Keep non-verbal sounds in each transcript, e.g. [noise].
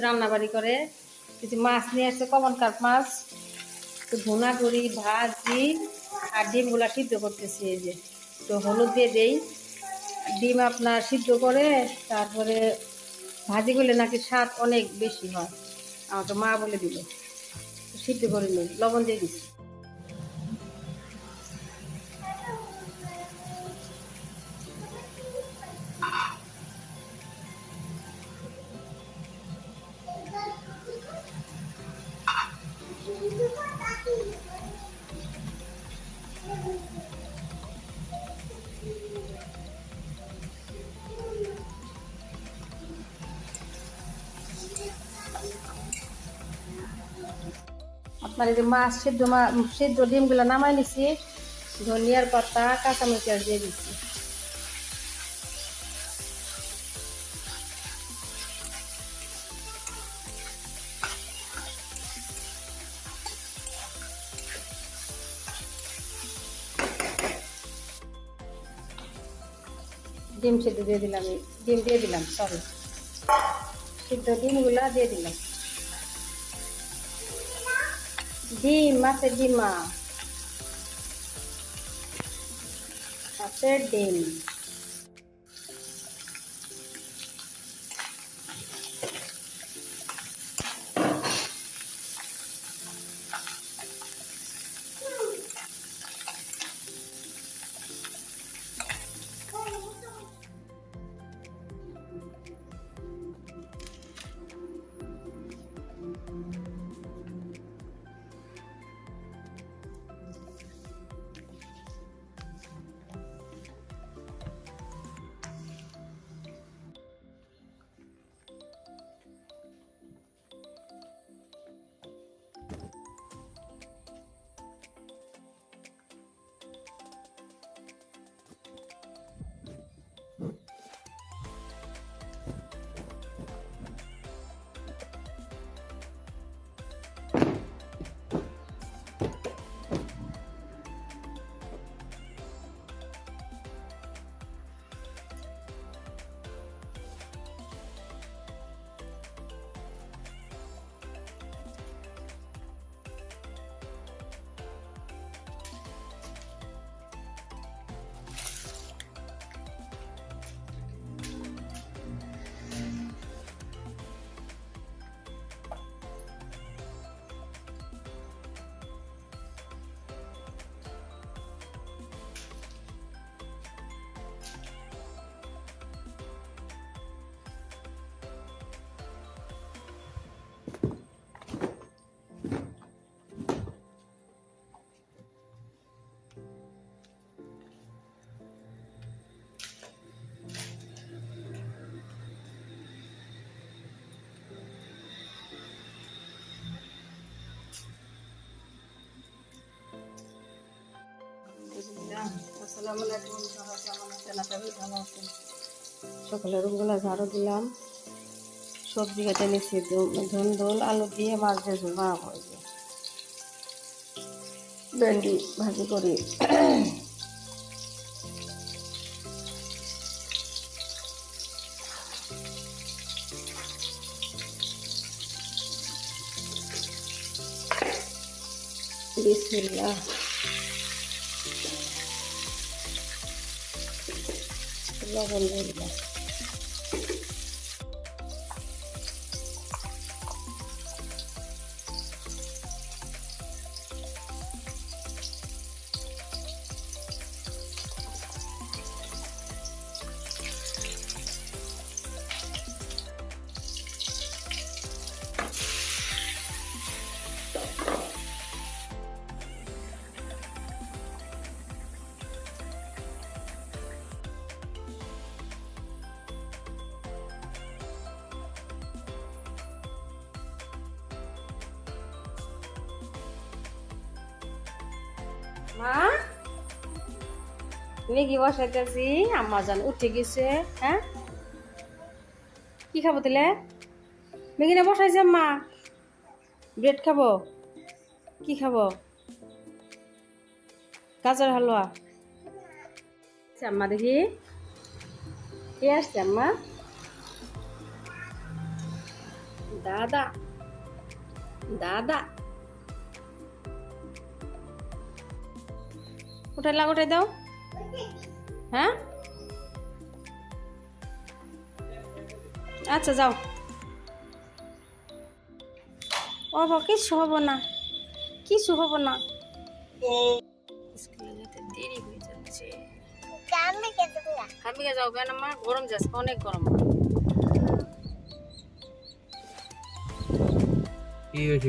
রান্নাবাড়ি করে। কিছু মাছ নিয়ে আসছে, কমন কাপ মাছ। তো ভুনা করি, ভাজি, আর ডিমগুলা সিদ্ধ করতেছি এই যে। তো হলুদ দিয়ে দেই। ডিম আপনার সিদ্ধ করে, তারপরে ভাজি করলে নাকি স্বাদ অনেক বেশি হয়। আমাকে মা বলে দিল। সিদ্ধ করে নিই লবণ দিয়ে দিচ্ছি। আপনার এই যে মাছ সিদ্ধ মা সিদ্ধ ডিমগুলো নামাই নিছি, ধনিয়ার পাতা কাঁচামরিচ দিয়ে দিচ্ছি ডিম সিদ্ধ দিয়ে দিলাম, ডিম দিয়ে দিলাম সরি সিদ্ধ ডিমগুলা দিয়ে দিলাম। ডিম আছে ডিমা আছে ডিম। আসসালামু আলাইকুম, সবাই সকালের রুমগুলো ঝাড়ু দিলাম। সবজি কেটে নিচ্ছি ধুন্দুল আলু দিয়ে মাছ দিয়ে ঝোল বানাবো। ভেন্ডি ভাজি করি। বিসমিল্লাহ। লবণ দিয়ে দিলাম মা মেগি বসাইতেছি আম্মা জান উঠে গেছে হ্যাঁ? কি খাব তাহলে? মেগি না বসাইছে আম্মা? ব্রেড খাব? কি খাব? গাজর হালুয়া। আচ্ছা, আম্মা দেখি। কে আসছে আম্মা? দাদা। দাদা। লাগ উঠাই দাও। হ্যাঁ? আচ্ছা যাও। ও বাবা, কিছু হব না কিছু হব না স্কুলে যেতে দেরি হয়ে যাচ্ছে। যাও কেন মা গরম যাচ্ছে অনেক গরম। কি হয়েছে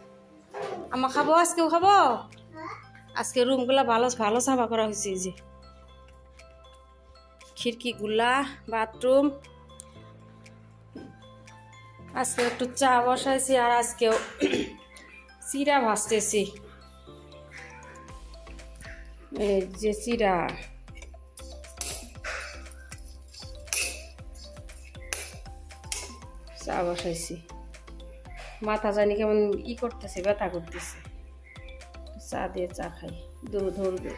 আমা খাব? আজকেও খাব? আজকে রুমগুলা ভালো ভালো সাফা করা হয়েছে যে। খিড়কিগুলা বাথরুম। আজকে একটু চা বসাইছি আর আজকেও [coughs] চিরা ভাজতেছি। এই যে চিরা। চা বসাইছি। মাথা জানি কেমন ই করতেছে, ব্যথা করতেছে। চা দিয়ে চা খাই দূর ধরবে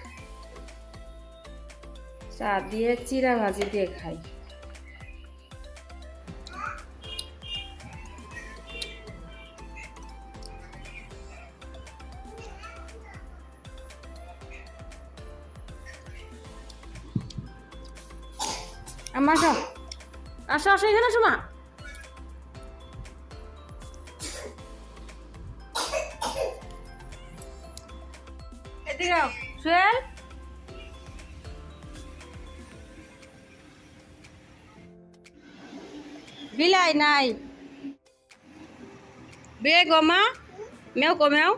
চা দিয়ে চিরা ভাজি দিয়ে খাই। আমার আসো। আসো এখানে আসো বিলাই নাই। বে গমা মেও কমেও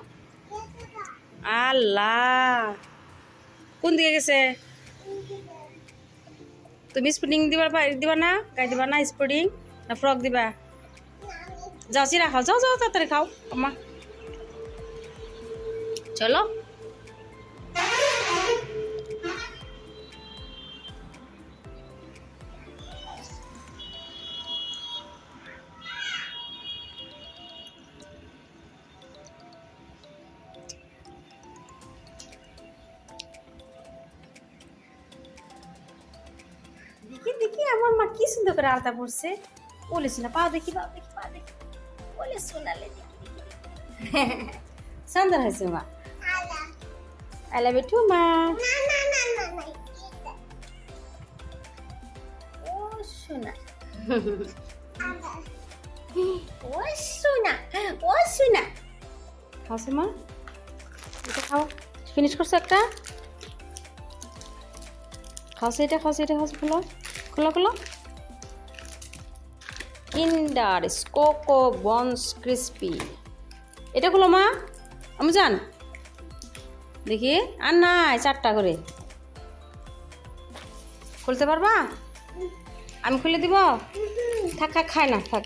আল্লাহ। কোন দিকে গেছে? তুমি স্পুডিং দিবা দিবা না, গাই দিবা না স্পুডিং না ফ্রক দিবা? যাও চিরা খাও, যাও যাও, তাড়াতাড়ি খাও আমা চলো। আমার মা কি সুন্দর করে আলতা পড়ছে বলেছি না পাও দেখি পাও দেখি পাও দেখি। বলে শোনালে। সুন্দর হয়েছে, মা। আই লাভ ইউ মা। ও শোনা ও শোনা ও শোনা খাওছে মা এটা খাও। ফিনিশ করছ একটা? খাওছে এটা খাওছে এটা খাওছে খোলো খোলো কিন্ডার, স্কোকো, বনস, ক্রিস্পি। এটা খোলো মা। আমি জান। দেখি। আর নাই, চারটা করে। খুলতে পারবা? আমি খুলে দিব? থাক খায় না, থাক।